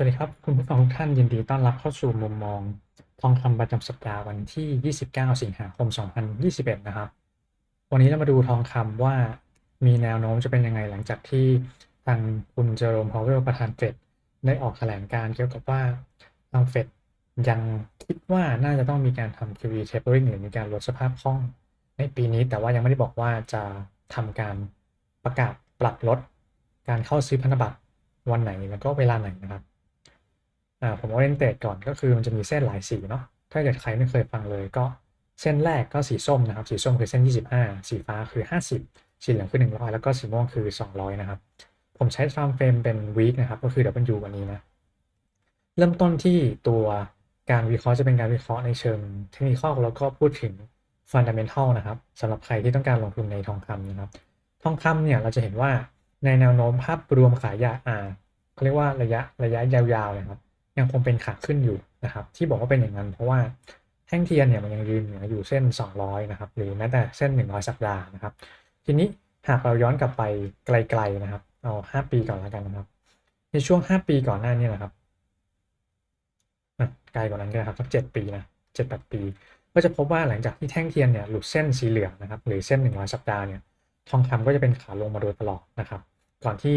สวัสดีครับคุณผู้ฟังทุกท่านยินดีต้อนรับเข้าสู่มุมมอง ทองคำประจำสัปดาห์วันที่ 29 สิงหาคม 2021 นะครับ วันนี้เรามาดูทองคำว่ามีแนวโน้มจะเป็นยังไงหลังจากที่ทางคุณเจอโรมพาวเวลประธานเฟดได้ออกแถลงการเกี่ยวกับว่าทางเฟดยังคิดว่าน่าจะต้องมีการทำ QE tapering หรือมีการลดสภาพคล่องในปีนี้ แต่ว่ายังไม่ได้บอกว่าจะทำการประกาศปรับลดการเข้าซื้อพันธบัตรวันไหนแล้วก็เวลาไหนนะครับ อ่าผมเอาเล่นเตดก่อนก็คือมันจะมีเส้นหลายสีเนาะถ้าเกิดใครไม่เคยฟังเลยก็เส้นแรกก็สีส้มนะครับ สีส้มคือเส้น 25 สีฟ้าคือ 50 สีเหลืองคือ 100 แล้วก็สีม่วงคือ 200 นะครับ ผมใช้ time frame เป็น week นะครับ ก็คือ W วันนี้นะ เริ่มต้นที่ตัวการวิเคราะห์จะเป็นการวิเคราะห์ในเชิงเทคนิคแล้วก็พูดถึง fundamental นะครับสำหรับใครที่ต้องการลงทุนในทองคำนะครับ ทองคำเนี่ยเราจะเห็นว่าในแนวโน้มภาพรวมขายยาอ่าเขาเรียกว่าระยะระยะยาวๆนะครับ ยังคงเป็นขาขึ้นอยู่นะครับ ที่บอกว่าเป็นอย่างนั้นเพราะว่าแท่งเทียนเนี่ยมันยังยืนเหนืออยู่เส้น 200 นะครับ หรือแม้แต่เส้น 100 สัปดาห์นะครับ ทีนี้หากเราย้อนกลับไปไกลๆนะครับ เอา 5 ปีก่อนแล้วกันนะครับ ในช่วง 5 ปีก่อนหน้านี้นะครับไกลกว่านั้นก็ได้ครับสัก 7 ปีนะ7-8 ปี ก็จะพบว่าหลังจากที่แท่งเทียนเนี่ยหลุดเส้นสีเหลืองนะครับ หรือเส้น 100 สัปดาห์เนี่ยทองคำก็จะเป็นขาลงมาโดยตลอดนะครับ ก่อนที่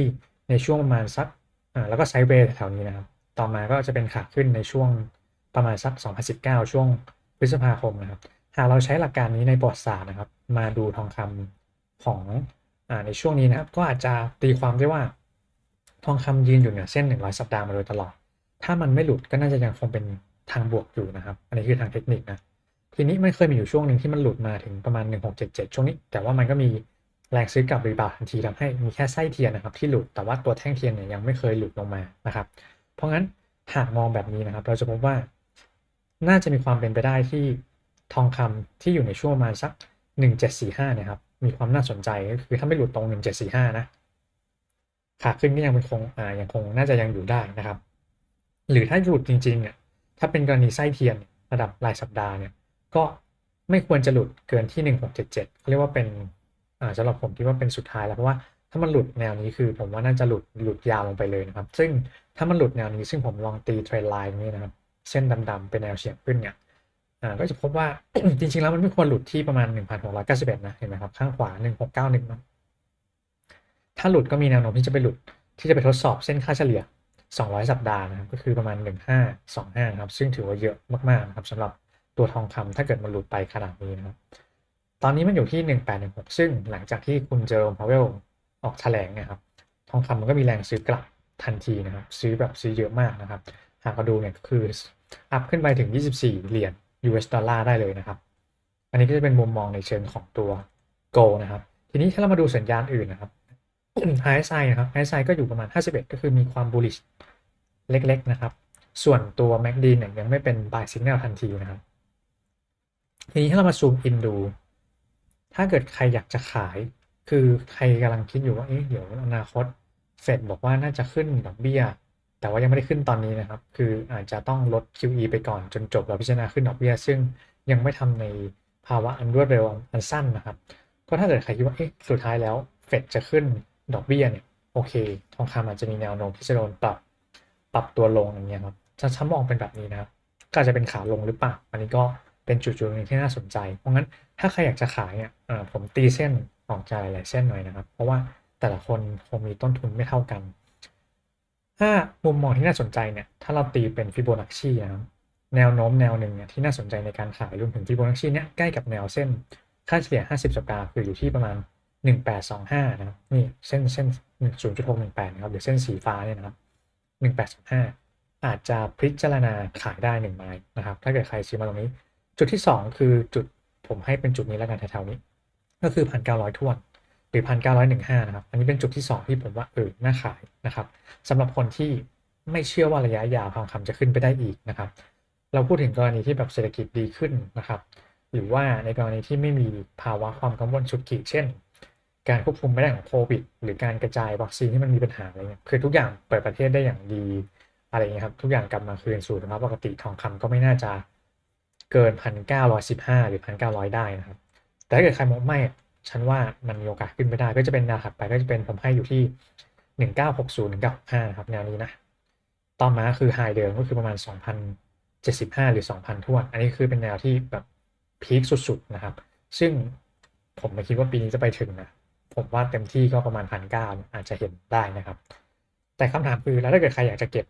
ในช่วงประมาณสักอ่าแล้วก็ไซด์เวย์แถวนี้นะครับ ต่อมาก็จะเป็นขาขึ้นในช่วงประมาณสัก 2019 ช่วงพฤษภาคมนะครับ หากเราใช้หลักการนี้ในประวัติศาสตร์นะครับ มาดูทองคำของอในช่วงนี้นะครับ ก็อาจจะตีความได้ว่าทองคำยืนอยู่เหนือเส้น 100 สัปดาห์มาโดยตลอด ถ้ามันไม่หลุดก็น่าจะยังคงเป็นทางบวกอยู่นะครับ อันนี้คือทางเทคนิคนะ ทีนี้มันเคยมีอยู่ช่วงหนึ่งที่มันหลุดมาถึงประมาณ 1677 ช่วงนี้ แต่ว่ามันก็มีแรงซื้อกลับรีบาวทันทีทำให้มีแค่ไส้เทียนนะครับที่หลุด แต่ว่าตัวแท่งเทียนเนี่ยยังไม่เคยหลุดลงมานะครับ เพราะงั้นหากมองแบบนี้นะครับ เราจะพบว่า น่าจะมีความเป็นไปได้ที่ทองคำที่อยู่ในช่วงมาสัก 1745นี่ยครับ มีความน่าสนใจก็คือถ้าไม่หลุดตรง 1745 นะขาขึ้นก็ยังเป็นคงอ่ายังคงน่าจะยังอยู่ได้นะครับ หรือถ้าหลุดจริงๆเนี่ยถ้าเป็นกรณีไส้เทียนระดับรายสัปดาห์เนี่ยก็ไม่ควรจะหลุดเกินที่ 1677เขาเรียกว่าเป็นอ่าสำหรับผมคิดว่าเป็นสุดท้ายแล้วเพราะว่า ถ้ามันหลุดแนวนี้คือ ผมว่าน่าจะหลุดหลุดยาวลงไปเลยนะครับ ซึ่งถ้ามันหลุดแนวนี้ซึ่งผมลองตีเทรนไลน์นี้นะครับเส้นดำๆเป็นแนวเฉียงขึ้นเนี่ยอ่าก็จะพบว่าจริงๆแล้วมันไม่ควรหลุดที่ประมาณ 1,691นะเห็นไหมครับข้างขวา 1691เนาะถ้าหลุดก็มีแนวโน้มที่จะไปหลุดที่จะไปทดสอบเส้นค่าเฉลี่ย 200 สัปดาห์นะครับก็คือประมาณ 1525นะครับซึ่งถือว่าเยอะมากๆนะครับสำหรับตัวทองคำถ้าเกิดมันหลุดไปขนาดนี้นะครับตอนนี้มันอยู่ที่ 1816 ซึ่งหลังจากที่คุณเจอร์มพาวเวล ออกแถลงนะครับ ทองคำมันก็มีแรงซื้อกลับทันทีนะครับ ซื้อแบบซื้อเยอะมากนะครับ หากเราดูเนี่ยก็คืออัพขึ้นไปถึง 24 เหรียญ US ดอลลาร์ได้เลยนะครับ อันนี้ก็จะเป็นมุมมองในเชิงของตัว Go นะครับ ทีนี้ถ้าเรามาดูสัญญาณอื่นนะครับ RSI นะครับ RSI ก็อยู่ประมาณ 51 ก็คือมีความ bullish เล็กๆนะครับ ส่วนตัว MACD เนี่ยยังไม่เป็น buy signal ทันทีนะครับ ทีนี้ถ้าเรามาซูมอินดู ถ้าเกิดใครอยากจะขาย คือใครกำลังคิดอยู่ว่าเอ๊ะเดี๋ยวอนาคตเฟดบอกว่าน่าจะขึ้นดอกเบี้ย แต่ว่ายังไม่ได้ขึ้นตอนนี้นะครับ คืออาจจะต้องลด QE ไปก่อนจนจบแล้วพิจารณาขึ้นดอกเบี้ย ซึ่งยังไม่ทำในภาวะอันรวดเร็วอันสั้นนะครับ ก็ถ้าเกิดใครคิดว่าเอ๊ะสุดท้ายแล้วเฟดจะขึ้นดอกเบี้ยเนี่ยโอเค ทองคำอาจจะมีแนวโน้มที่จะโดนปรับปรับตัวลงอย่างเงี้ยครับถ้าฉันมองเป็นแบบนี้นะครับก็จะเป็นขาลงหรือเปล่าอันนี้ก็เป็นจุดจุดหนึ่งที่น่าสนใจ เพราะงั้นถ้าใครอยากจะขายเนี่ยผมตีเส้น ออกจากหลายๆเส้นหน่อยนะครับ เพราะว่าแต่ละคนคงมีต้นทุนไม่เท่ากัน ถ้ามุมมองที่น่าสนใจเนี่ยถ้าเราตีเป็นฟิโบนัชชีนะครับแนวโน้มแนวหนึ่งเนี่ยที่น่าสนใจในการขายรวมถึงฟิโบนัชชีเนี่ยใกล้กับแนวเส้นค่าเฉลี่ย 50 สัปดาห์คืออยู่ที่ประมาณ 1825 นะครับนี่เส้นเส้น 0.618 นะครับหรือเส้นสีฟ้าเนี่ยนะครับ 1825 อาจจะพิจารณาขายได้หนึ่งไม้นะครับ ถ้าเกิดใครซื้อมาตรงนี้ จุดที่ 2 คือจุดผมให้เป็นจุดนี้แล้วกันแถวๆนี้ ก็คือ1,900ทวนหรือ1,915นะครับ อันนี้เป็นจุดที่2ที่ผมว่าเออน่าขายนะครับสำหรับคนที่ไม่เชื่อว่าระยะยาวทองคำจะขึ้นไปได้อีกนะครับ เราพูดถึงกรณีที่แบบเศรษฐกิจดีขึ้นนะครับ หรือว่าในกรณีที่ไม่มีภาวะความกังวลชุดขีดเช่น การควบคุมไม่ได้ของโควิด หรือการกระจายวัคซีนที่มันมีปัญหาอะไรเงี้ยคือทุกอย่างเปิดประเทศได้อย่างดีอะไรเงี้ยครับทุกอย่างกลับมาคืนสู่สภาพปกติทองคำก็ไม่น่าจะเกินพันเก้าร้อยสิบห้าหรือพันเก้าร้อยได้นะครับ แต่ถ้าเกิดใครมองไม่ฉันว่ามันมีโอกาสขึ้นไปได้ ก็จะเป็นแนวถัดไปก็จะเป็นผมให้อยู่ที่หนึ่งเก้าหกศูนย์หนึ่งเก้าหกห้าครับแนวนี้นะต่อมาคือไฮเดิมก็คือประมาณ 2,075 หรือ 2,000ท้วน อันนี้คือเป็นแนวที่แบบพีคสุดๆนะครับ ซึ่งผมไม่คิดว่าปีนี้จะไปถึงนะ ผมว่าเต็มที่ก็ประมาณพันเก้าอาจจะเห็นได้นะครับ แต่คำถามคือแล้วถ้าเกิดใครอยากจะเก็บ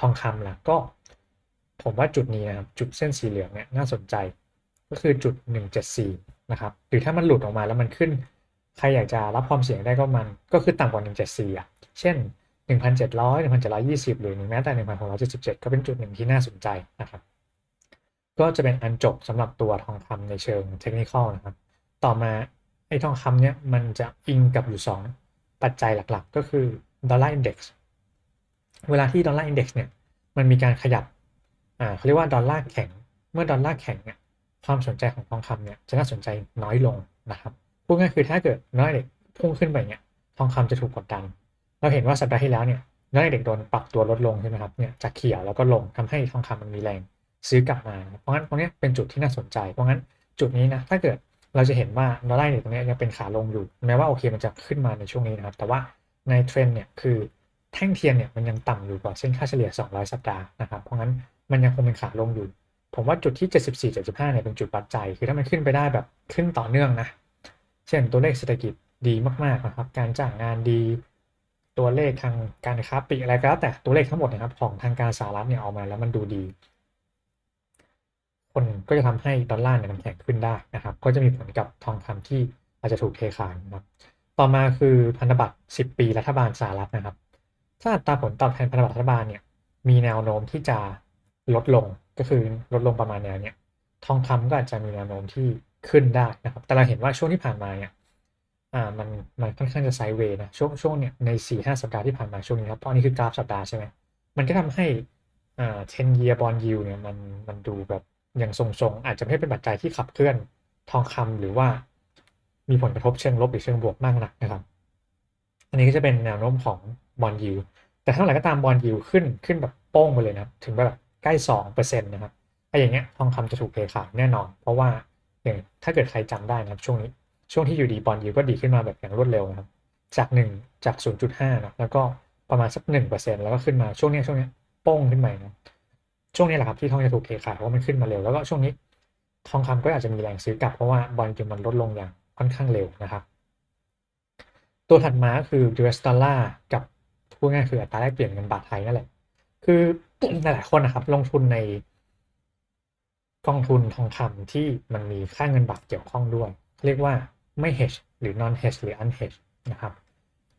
ทองคำล่ะก็ ผมว่าจุดนี้นะครับ จุดเส้นสีเหลืองเนี่ยน่าสนใจ ก็คือจุด 174 นะครับหรือถ้ามันหลุดออกมาแล้วมันขึ้น ใครอยากจะรับความเสี่ยงได้ก็มันก็คือต่ำกว่า 174อะเช่น 1,700 1,720 หรือแม้แต่ 1,677 ก็เป็นจุดหนึ่งที่น่าสนใจนะครับก็จะเป็นอันจบสำหรับตัวทองคำในเชิงเทคนิคนะครับ ต่อมาไอ้ทองคำเนี่ยมันจะอิงกับอยู่ 2 ปัจจัยหลักๆ ก็คือดอลลาร์อินเด็กซ์เวลาที่ดอลลาร์อินเด็กซ์เนี่ยมันมีการขยับอ่าเขาเรียกว่าดอลลาร์แข็ง เมื่อดอลลาร์แข็งเนี่ย ความสนใจของทองคำเนี่ยจะน่าสนใจน้อยลงนะครับพูดง่ายคือถ้าเกิดน้อยเด็กพุ่งขึ้นไปเนี่ยทองคำจะถูกกดดัน เราเห็นว่าสัปดาห์ที่แล้วเนี่ยน้อยเด็กโดนปรับตัวลดลงใช่ไหมครับเนี่ยจากเขียวแล้วก็ลงทำให้ทองคำมันมีแรงซื้อกลับมา เพราะงั้นตรงนี้เป็นจุดที่น่าสนใจ เพราะงั้นจุดนี้นะถ้าเกิดเราจะเห็นว่าดอลลาร์เนี่ยตรงนี้ยังเป็นขาลงอยู่ แม้ว่าโอเคมันจะขึ้นมาในช่วงนี้นะครับ แต่ว่าในเทรนเนี่ยคือแท่งเทียนเนี่ยมันยังต่ำอยู่กว่าเส้นค่าเฉลี่ย 200 สัปดาห์นะครับ เพราะงั้นมันยังคงเป็นขาลงอยู่ ผมว่าจุดที่ 74 75เนี่ยเป็นจุดวัดใจคือถ้ามันขึ้นไปได้แบบขึ้นต่อเนื่องนะ เช่นตัวเลขเศรษฐกิจดีมากๆนะครับ การจ้างงานดี ตัวเลขทางการค้าปลีกอะไรก็แล้วแต่ตัวเลขทั้งหมดนะครับของทางการสหรัฐเนี่ยออกมาแล้วมันดูดี คนก็จะทำให้ดอลลาร์เนี่ยมันแข็งขึ้นได้นะครับ ก็จะมีผลกับทองคำที่อาจจะถูกเทขายนะครับ ต่อมาคือพันธบัตร 10 ปีรัฐบาลสหรัฐนะครับ ถ้าอัตราผลตอบแทนพันธบัตรรัฐบาลเนี่ยมีแนวโน้มที่จะ ลดลงก็คือลดลงประมาณแนวเนี่ยทองคำก็อาจจะมีแนวโน้มที่ขึ้นได้นะครับ แต่เราเห็นว่าช่วงที่ผ่านมาเนี่ยอ่ามันมันค่อนข้างจะไซด์เวย์นะช่วงช่วงเนี่ยใน4ี่ห้าสัปดาห์ที่ผ่านมาช่วงนี้ครับเพราะนนี้คือกราฟสัปดาห์ใช่ไหมมันก็ทำให้อ่า10 year bond yield เนี่ยมันมันดูแบบยังทรงๆ อาจจะไม่เป็นปัจจัยที่ขับเคลื่อนทองคำหรือว่ามีผลกระทบเชิงลบหรือเชิงบวกมากนักนะครับ อันนี้ก็จะเป็นแนวโน้มของบอลยิวแต่เท่าไหร่ก็ตามบอลยิวขึ้นขึ้นแบบโป้งไปเลยนะถึงแบบ ใกล้2%นต์นะครับไอ้อย่างเงี้ยทองคำจะถูกเทขายแน่นอน เพราะว่าอย่างถ้าเกิดใครจำได้นะครับช่วงนี้ช่วงที่อยู่ดีบอลยิวก็ดีขึ้นมาแบบอย่างรวดเร็วนะครับ จาก 1 จาก 0.5นะแล้วก็ประมาณสัก1%แล้วก็ขึ้นมาช่วงนี้ช่วงนี้ป้งขึ้นมานะช่วงนี้แหละครับที่ทองจะถูกเทขายเพราะมันขึ้นมาเร็วแล้วก็ช่วงนี้ทองคำก็อาจจะมีแรงซื้อกลับเพราะว่าบอลยิวมันลดลงอย่างค่อนข้างเร็วนะครับ ตัวถัดมาคือ US ดอลลาร์กับพูดง่ายคืออัตราแลกเปลี่ยนเงินบาทไทยนั่นแหละ คือ หลายๆคนนะครับ ลงทุนในกองทุนทองคำที่มันมีค่าเงินบาทเกี่ยวข้องด้วยเรียกว่าไม่ hedge หรือ non hedge หรือ unhedge นะครับ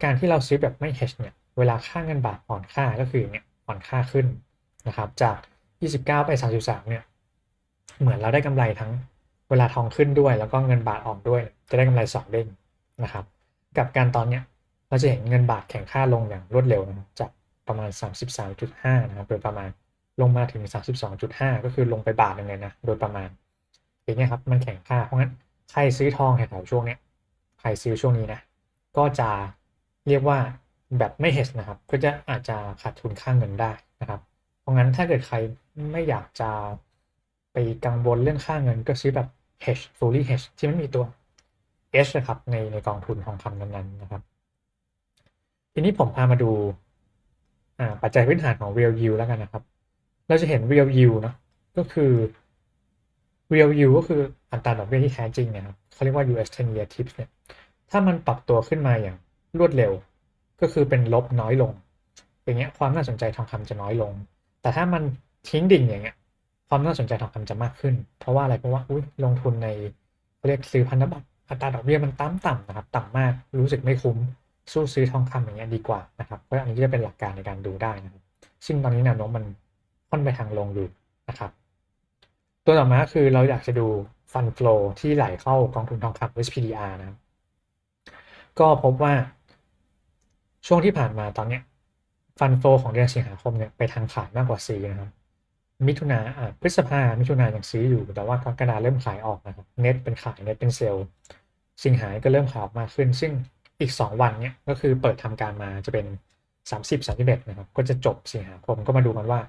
การที่เราซื้อแบบไม่ hedge เนี่ย เวลาค่าเงินบาทอ่อนค่าก็คือเนี่ยอ่อนค่าขึ้นนะครับ จาก 29 ไป 33 เนี่ย เหมือนเราได้กำไรทั้งเวลาทองขึ้นด้วย แล้วก็เงินบาทออกด้วย จะได้กำไรสองเด้งนะครับ กับการตอนเนี้ยเราจะเห็นเงินบาทแข็งค่าลงอย่างรวดเร็วนะครับจาก ประมาณ 33.5 นะครับ โดยประมาณลงมาถึง 32.5 ก็คือลงไปบาทหนึ่งเลยนะ โดยประมาณอย่างเงี้ยครับ มันแข็งค่า เพราะงั้นใครซื้อทองแถวๆช่วงเนี้ยใครซื้อช่วงนี้นะ ก็จะเรียกว่าแบบไม่ hedge นะครับ ก็จะอาจจะขาดทุนค่าเงินได้นะครับ เพราะงั้นถ้าเกิดใครไม่อยากจะไปกังวลเรื่องค่าเงิน ก็ซื้อแบบ hedge fully hedge ที่ไม่มีตัว H นะครับในในกองทุนทองคำนั้นๆนะครับ ทีนี้ผมพามาดู ปัจจัยพื้นฐานของ real yield แล้วกันนะครับ เราจะเห็น real yield เนาะก็คือ real yield ก็คืออัตราดอกเบี้ยที่แท้จริงเนี่ยครับเขาเรียกว่า US 10 year tips เนี่ยถ้ามันปรับตัวขึ้นมาอย่างรวดเร็ว ก็คือเป็นลบน้อยลง อย่างเงี้ยความน่าสนใจทองคำจะน้อยลง แต่ถ้ามันทิ้งดิ่งอย่างเงี้ยความน่าสนใจทองคำจะมากขึ้น เพราะว่าอะไรเพราะว่าอุ้ยลงทุนในเรียกซื้อพันธบัตรอัตราดอกเบี้ยมันต่ำต่ำนะครับ ต่ำมากรู้สึกไม่คุ้ม สู้ซื้อทองคำอย่างเงี้ยดีกว่านะครับเพราะอันนี้จะเป็นหลักการในการดูได้นะครับ ซึ่งตอนนี้แนวโน้มมันค่อนไปทางลงอยู่นะครับ ตัวต่อมาคือเราอยากจะดูฟันฟลอที่ไหลเข้ากองทุนทองคำ SPDR นะครับก็พบว่าช่วงที่ผ่านมาตอนเนี้ยฟันโฟของเดือนสิงหาคมเนี่ยไปทางขายมากกว่าซื้อนะครับ มิถุนาอ่าพฤษภา มิถุนายังซื้ออยู่ แต่ว่ากรกฎาเริ่มขายออกนะครับ เน็ตเป็นขาย เน็ตเป็นเซลล์ สิงหาก็เริ่มขายออกมาขึ้น ซึ่ง อีก 2 วันเนี่ยก็คือเปิดทำการมาจะเป็น 30 31นะครับก็จะจบสิงหาคมก็มาดูกันว่า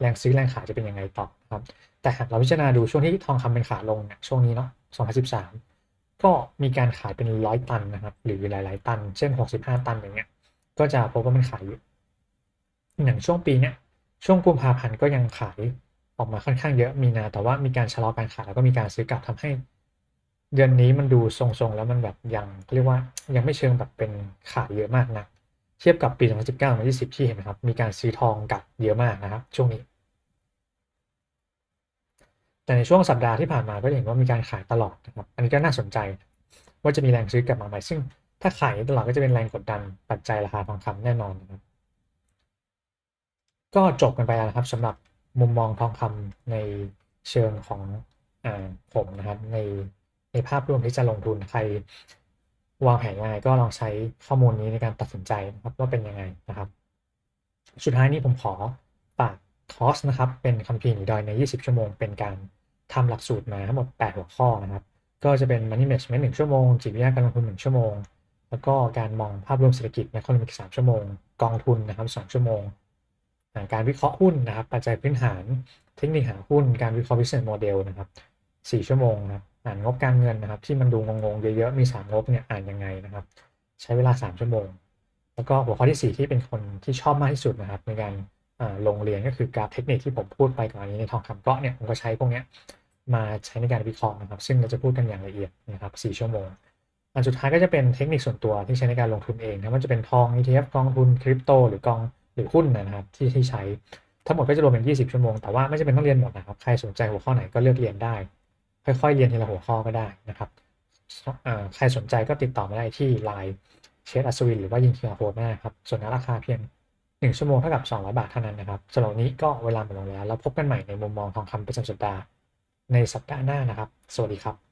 แรงซื้อแรงขายจะเป็นยังไงต่อครับ แต่หากเราพิจารณาดูช่วงที่ทองคำเป็นขาลงเนี่ยช่วงนี้เนาะ2013 ก็มีการขายเป็นร้อยตันนะครับ หรือหลายๆ ตัน เช่น 65 ตันอย่างเงี้ย ก็จะพบว่ามันขายอยู่อย่างช่วงปีเนี้ยช่วงกุมภาพันธ์ก็ยังขายออกมาค่อนข้างเยอะมีนาแต่ว่ามีการชะลอการขายแล้วก็มีการซื้อกลับทำให้ เดือนนี้มันดูทรงๆ แล้วมันแบบยังเรียกว่ายังไม่เชิงแบบเป็นขายเยอะมากนะเทียบกับปี 2019 2020 ที่เห็นนะครับ มีการซื้อทองกลับเยอะมากนะครับ ช่วงนี้ แต่ในช่วงสัปดาห์ที่ผ่านมาก็เห็นว่ามีการขายตลอดนะครับ อันนี้ก็น่าสนใจ ว่าจะมีแรงซื้อกลับมาไหมซึ่งถ้าขายตลอดก็จะเป็นแรงกดดันปัจจัยราคาทองคำแน่นอนนะครับ ก็จบกันไปแล้วนะครับสำหรับมุมมองทองคำในเชิงของอผมนะครับใน ในภาพรวมที่จะลงทุนใครวางแผนยังไงก็ลองใช้ข้อมูลนี้ในการตัดสินใจนะครับว่าเป็นยังไงนะครับ สุดท้ายนี้ผมขอฝากคอร์สนะครับ เป็นคัมภีร์หนีดอยใน 20 ชั่วโมง เป็นการทำหลักสูตรมาทั้งหมด 8 หัวข้อนะครับ ก็จะเป็น Money Management 1ชั่วโมง จิตวิทยาการลงทุน 1 ชั่วโมง แล้วก็การมองภาพรวมเศรษฐกิจ Economic 3ชั่วโมง กองทุนนะครับ2ชั่วโมง การวิเคราะห์หุ้นนะครับ ปัจจัยพื้นฐาน เทคนิคหาหุ้น การวิเคราะห์ business model นะครับ 4 ชั่วโมงนะครับ อ่านงบการเงินนะครับ ที่มันดูงงๆเยอะๆมี 3 งบเนี่ยอ่านยังไงนะครับ ใช้เวลา 3 ชั่วโมง แล้วก็หัวข้อทีสี่4 ที่เป็นคนที่ชอบมากที่สุดนะครับ ในการลงเรียนก็คือกราฟเทคนิคที่ผมพูดไปก่อนนี้ในทองคำเก็เนี่ยผมก็ใช้พวกเนี้ยมาใช้ในการวิเคราะห์นะครับ ซึ่งเราจะพูดกันอย่างละเอียดนะครับ 4 ชั่วโมงอันสุดท้ายก็จะเป็นเทคนิคส่วนตัวที่ใช้ในการลงทุนเองนะมันจะเป็นทอง ETF กองทุนคริปโตหรือกองหรือหุ้นนะครับที่ที่ใช้ทั้งหมดก็จะรวมเป็น 20 ชั่วโมง แต่ว่าไม่จำเป็นต้องเรียนหมดนะครับ ใครสนใจหัวข้อไหนก็เลือกเรียนได้ ค่อยๆ เรียนทีละหัวข้อก็ได้นะครับใครสนใจก็ติดต่อมาได้ที่ Line เชฟอัศวินหรือว่ายิงคิวอาร์โค้ดได้นะครับ ส่วนราคาเพียง 1 ชั่วโมงเท่ากับ 200 บาทเท่านั้นนะครับสำหรับนนี้ก็เวลาหมดลงแล้ว แล้วพบกันใหม่ในมุมมองทองคำประจำสัปดาห์ในสัปดาห์หน้านะครับ สวัสดีครับ